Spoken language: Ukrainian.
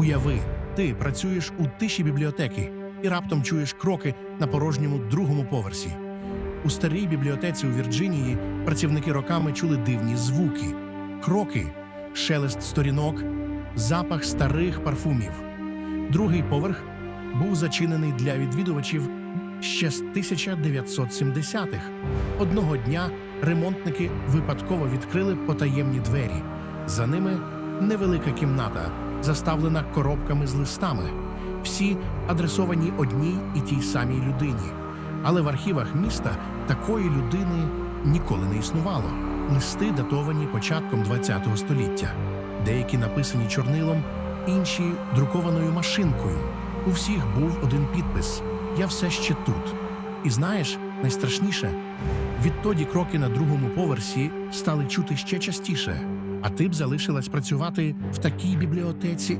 Уяви, ти працюєш у тиші бібліотеки і раптом чуєш кроки на порожньому другому поверсі. У старій бібліотеці у Вірджинії працівники роками чули дивні звуки, кроки, шелест сторінок, запах старих парфумів. Другий поверх був зачинений для відвідувачів ще з 1970-х. Одного дня ремонтники випадково відкрили потаємні двері. За ними невелика кімната, заставлена коробками з листами, всі адресовані одній і тій самій людині. Але в архівах міста такої людини ніколи не існувало. Листи датовані початком ХХ століття, деякі написані чорнилом, інші друкованою машинкою. У всіх був один підпис: Я все ще тут. І знаєш, найстрашніше, відтоді кроки на другому поверсі стали чути ще частіше, а ти б залишилась працювати в такій бібліотеці